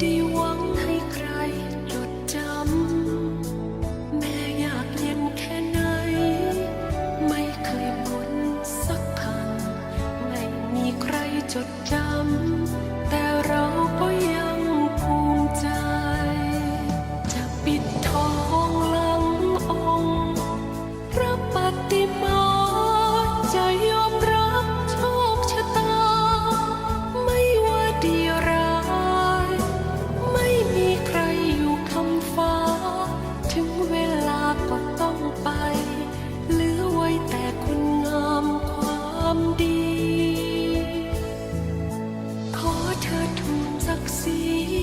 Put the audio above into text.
ได้หวังให้ใครจดจำ แม่อยากเย็นแค่ไหน ไม่เคยบ่นสักคำไม่มีใครจดจำ see